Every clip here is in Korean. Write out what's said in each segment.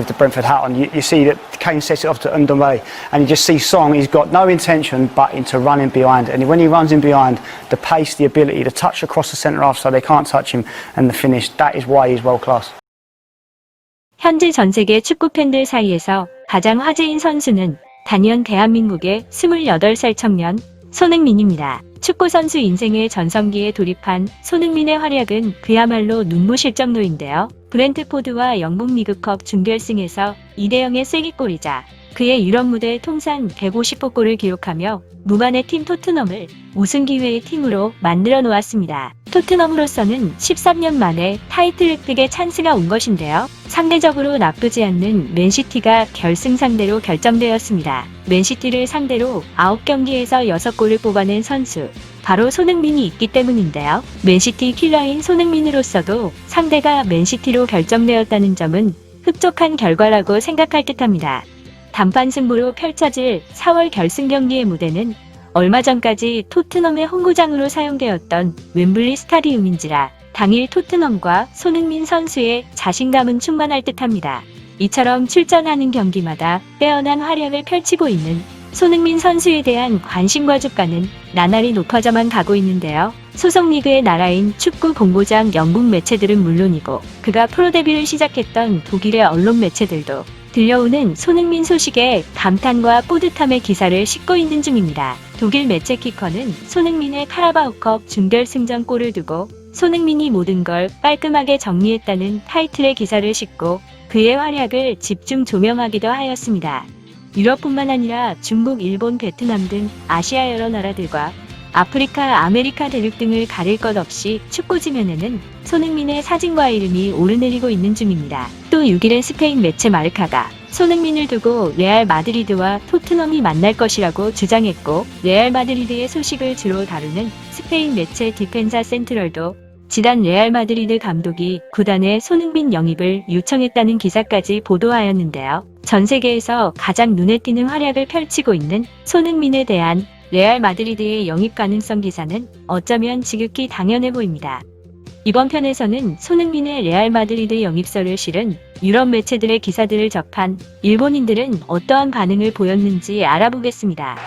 with the Brentford hat on, you, you see that Kane sets it off to Ndombele, and you just see Song, he's got no intention but into running behind. And when he runs in behind, the pace, the ability, the touch across the centre half so they can't touch him, and the finish, that is why he's world class. 현재 전 세계 축구 팬들 사이에서 가장 화제인 선수는 단연 대한민국의 28살 청년 손흥민입니다. 축구 선수 인생의 전성기에 돌입한 손흥민의 활약은 그야말로 눈부실 정도인데요. 브렌트포드와 영국 리그컵 준결승에서 2대0의 쐐기골이자 그의 유럽 무대 통산 150호 골을 기록하며 무반의 팀 토트넘을 우승 기회의 팀으로 만들어 놓았습니다. 토트넘으로서는 13년 만에 타이틀 획득의 찬스가 온 것인데요. 상대적으로 나쁘지 않는 맨시티가 결승 상대로 결정되었습니다. 맨시티를 상대로 9경기에서 6골을 뽑아낸 선수, 바로 손흥민이 있기 때문인데요. 맨시티 킬러인 손흥민으로서도 상대가 맨시티로 결정되었다는 점은 흡족한 결과라고 생각할 듯합니다. 단판 승부로 펼쳐질 4월 결승 경기의 무대는 얼마 전까지 토트넘의 홈구장으로 사용되었던 웸블리 스타디움인지라 당일 토트넘과 손흥민 선수의 자신감은 충만할 듯합니다. 이처럼 출전하는 경기마다 빼어난 활약을 펼치고 있는 손흥민 선수에 대한 관심과 주가는 나날이 높아져만 가고 있는데요. 소속 리그의 나라인 축구 본고장 영국 매체들은 물론이고 그가 프로 데뷔를 시작했던 독일의 언론 매체들도 들려오는 손흥민 소식에 감탄과 뿌듯함의 기사를 싣고 있는 중입니다. 독일 매체 키커는 손흥민의 카라바오컵 준결승전 골을 두고 손흥민이 모든 걸 깔끔하게 정리했다는 타이틀의 기사를 싣고 그의 활약을 집중 조명하기도 하였습니다. 유럽뿐만 아니라 중국, 일본, 베트남 등 아시아 여러 나라들과 아프리카, 아메리카 대륙 등을 가릴 것 없이 축구 지면에는 손흥민의 사진과 이름이 오르내리고 있는 중입니다. 또 6일엔 스페인 매체 마르카가 손흥민을 두고 레알 마드리드와 토트넘이 만날 것이라고 주장했고 레알 마드리드의 소식을 주로 다루는 스페인 매체 디펜사 센트럴도 지단 레알 마드리드 감독이 구단에 손흥민 영입을 요청했다는 기사까지 보도하였는데요. 전 세계에서 가장 눈에 띄는 활약을 펼치고 있는 손흥민에 대한 레알 마드리드의 영입 가능성 기사는 어쩌면 지극히 당연해 보입니다. 이번 편에서는 손흥민의 레알 마드리드 영입설을 실은 유럽 매체들의 기사들을 접한 일본인들은 어떠한 반응을 보였는지 알아보겠습니다.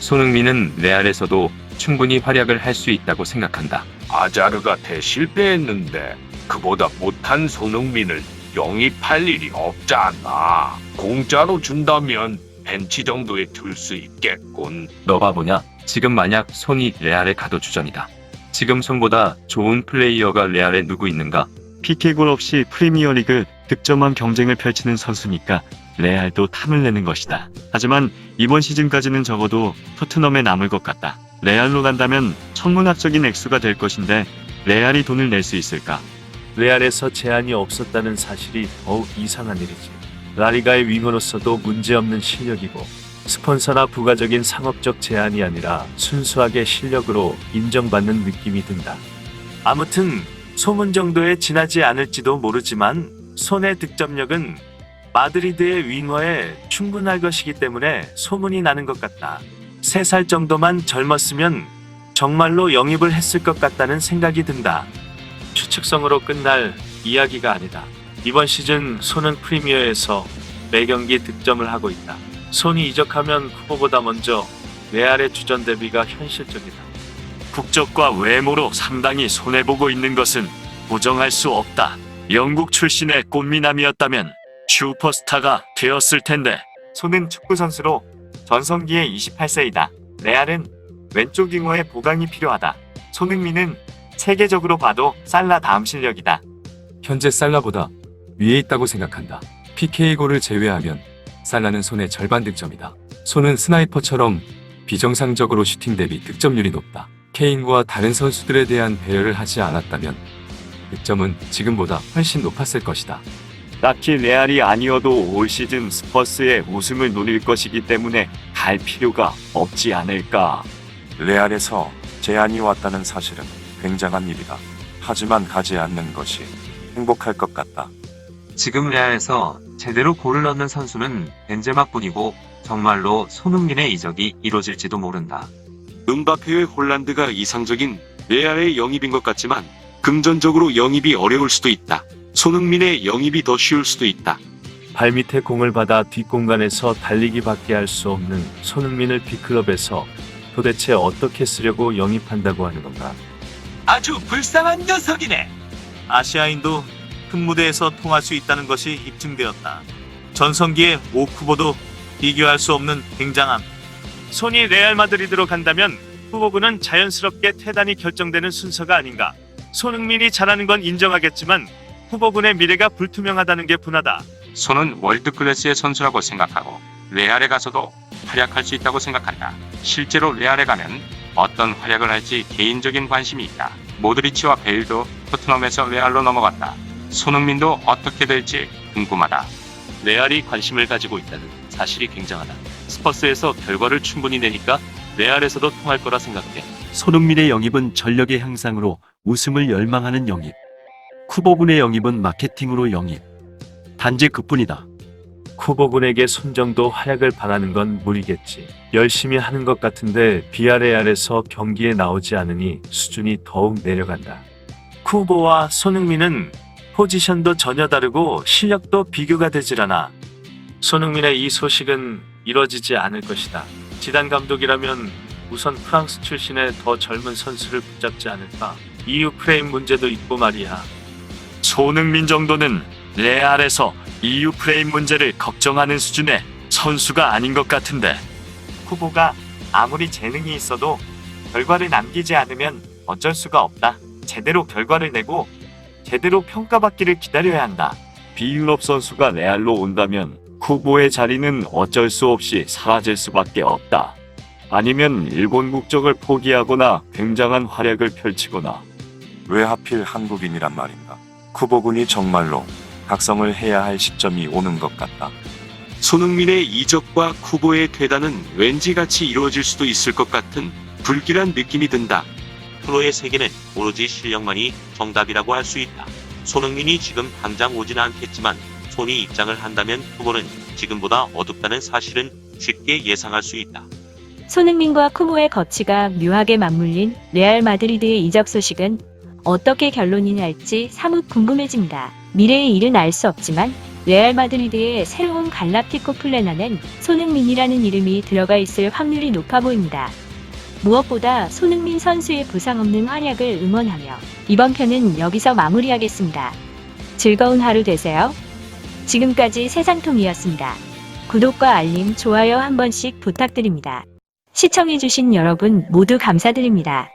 손흥민은 레알에서도 충분히 활약을 할 수 있다고 생각한다. 아자르가 대실패했는데 그보다 못한 손흥민을 영입할 일이 없잖아. 공짜로 준다면 벤치 정도에 둘 수 있겠군. 너 바보냐? 지금 만약 손이 레알에 가도 주전이다. 지금 손보다 좋은 플레이어가 레알에 누구 있는가? PK골 없이 프리미어리그 득점왕 경쟁을 펼치는 선수니까 레알도 탐을 내는 것이다. 하지만 이번 시즌까지는 적어도 토트넘에 남을 것 같다. 레알로 간다면 천문학적인 액수가 될 것인데 레알이 돈을 낼 수 있을까? 레알에서 제한이 없었다는 사실이 더욱 이상한 일이지. 라리가의 윙어로서도 문제없는 실력이고 스폰서나 부가적인 상업적 제한이 아니라 순수하게 실력으로 인정받는 느낌이 든다. 아무튼 소문 정도에 지나지 않을지도 모르지만 손의 득점력은 마드리드의 윙어에 충분할 것이기 때문에 소문이 나는 것 같다. 3살 정도만 젊었으면 정말로 영입을 했을 것 같다는 생각이 든다. 추측성으로 끝날 이야기가 아니다. 이번 시즌 손은 프리미어에서 매경기 득점을 하고 있다. 손이 이적하면 후보보다 먼저 레알의 주전 대비가 현실적이다. 국적과 외모로 상당히 손해보고 있는 것은 부정할 수 없다. 영국 출신의 꽃미남이었다면 슈퍼스타가 되었을 텐데. 손은 축구 선수로 전성기에 28세이다. 레알은 왼쪽 윙어의 보강이 필요하다. 손흥민은 세계적으로 봐도 살라 다음 실력이다. 현재 살라보다 위에 있다고 생각한다. PK골을 제외하면 살라는 손의 절반 득점이다. 손은 스나이퍼처럼 비정상적으로 슈팅 대비 득점률이 높다. 케인과 다른 선수들에 대한 배려를 하지 않았다면 득점은 지금보다 훨씬 높았을 것이다. 딱히 레알이 아니어도 올 시즌 스퍼스의 우승을 노릴 것이기 때문에 갈 필요가 없지 않을까. 레알에서 제안이 왔다는 사실은 굉장한 일이다. 하지만 가지 않는 것이 행복할 것 같다. 지금 레알에서 제대로 골을 넣는 선수는 벤제마뿐이고 정말로 손흥민의 이적이 이뤄질지도 모른다. 은바페의 홀란드가 이상적인 레알의 영입인 것 같지만 금전적으로 영입이 어려울 수도 있다. 손흥민의 영입이 더 쉬울 수도 있다. 발밑에 공을 받아 뒷공간에서 달리기 밖에 할 수 없는 손흥민을 B클럽에서 도대체 어떻게 쓰려고 영입한다고 하는 건가? 아주 불쌍한 녀석이네. 아시아인도 큰 무대에서 통할 수 있다는 것이 입증되었다. 전성기의 오쿠보도 비교할 수 없는 굉장함. 손이 레알 마드리드로 간다면 후보군은 자연스럽게 퇴단이 결정되는 순서가 아닌가. 손흥민이 잘하는 건 인정하겠지만 후보군의 미래가 불투명하다는 게 분하다. 손은 월드 클래스의 선수라고 생각하고 레알에 가서도 활약할 수 있다고 생각한다. 실제로 레알에 가면 어떤 활약을 할지 개인적인 관심이 있다. 모드리치와 베일도 토트넘에서 레알로 넘어갔다. 손흥민도 어떻게 될지 궁금하다. 레알이 관심을 가지고 있다는 사실이 굉장하다. 스퍼스에서 결과를 충분히 내니까 레알에서도 통할 거라 생각해. 손흥민의 영입은 전력의 향상으로 우승을 열망하는 영입. 쿠보군의 영입은 마케팅으로 영입. 단지 그뿐이다. 쿠보군에게 손 정도 활약을 바라는 건 무리겠지. 열심히 하는 것 같은데 비아레알에서 경기에 나오지 않으니 수준이 더욱 내려간다. 쿠보와 손흥민은 포지션도 전혀 다르고 실력도 비교가 되질 않아. 손흥민의 이 소식은 이뤄지지 않을 것이다. 지단 감독이라면 우선 프랑스 출신의 더 젊은 선수를 붙잡지 않을까. EU 프레임 문제도 있고 말이야. 손흥민 정도는 레알에서 EU 프레임 문제를 걱정하는 수준의 선수가 아닌 것 같은데. 후보가 아무리 재능이 있어도 결과를 남기지 않으면 어쩔 수가 없다. 제대로 결과를 내고 제대로 평가받기를 기다려야 한다. 비일롭 선수가 레알로 온다면 후보의 자리는 어쩔 수 없이 사라질 수밖에 없다. 아니면 일본 국적을 포기하거나 굉장한 활약을 펼치거나 왜 하필 한국인이란 말인가? 쿠보군이 정말로 각성을 해야 할 시점이 오는 것 같다. 손흥민의 이적과 쿠보의 퇴단은 왠지 같이 이루어질 수도 있을 것 같은 불길한 느낌이 든다. 프로의 세계는 오로지 실력만이 정답이라고 할 수 있다. 손흥민이 지금 당장 오지는 않겠지만 손이 입장을 한다면 후보는 지금보다 어둡다는 사실은 쉽게 예상할 수 있다. 손흥민과 쿠모의 거치가 묘하게 맞물린 레알 마드리드의 이적 소식은 어떻게 결론이 날지 사뭇 궁금해집니다. 미래의 일은 알 수 없지만 레알 마드리드의 새로운 갈라티코 플래너는 손흥민이라는 이름이 들어가 있을 확률이 높아 보입니다. 무엇보다 손흥민 선수의 부상 없는 활약을 응원하며 이번 편은 여기서 마무리하겠습니다. 즐거운 하루 되세요. 지금까지 세상통이었습니다. 구독과 알림, 좋아요 한 번씩 부탁드립니다. 시청해주신 여러분 모두 감사드립니다.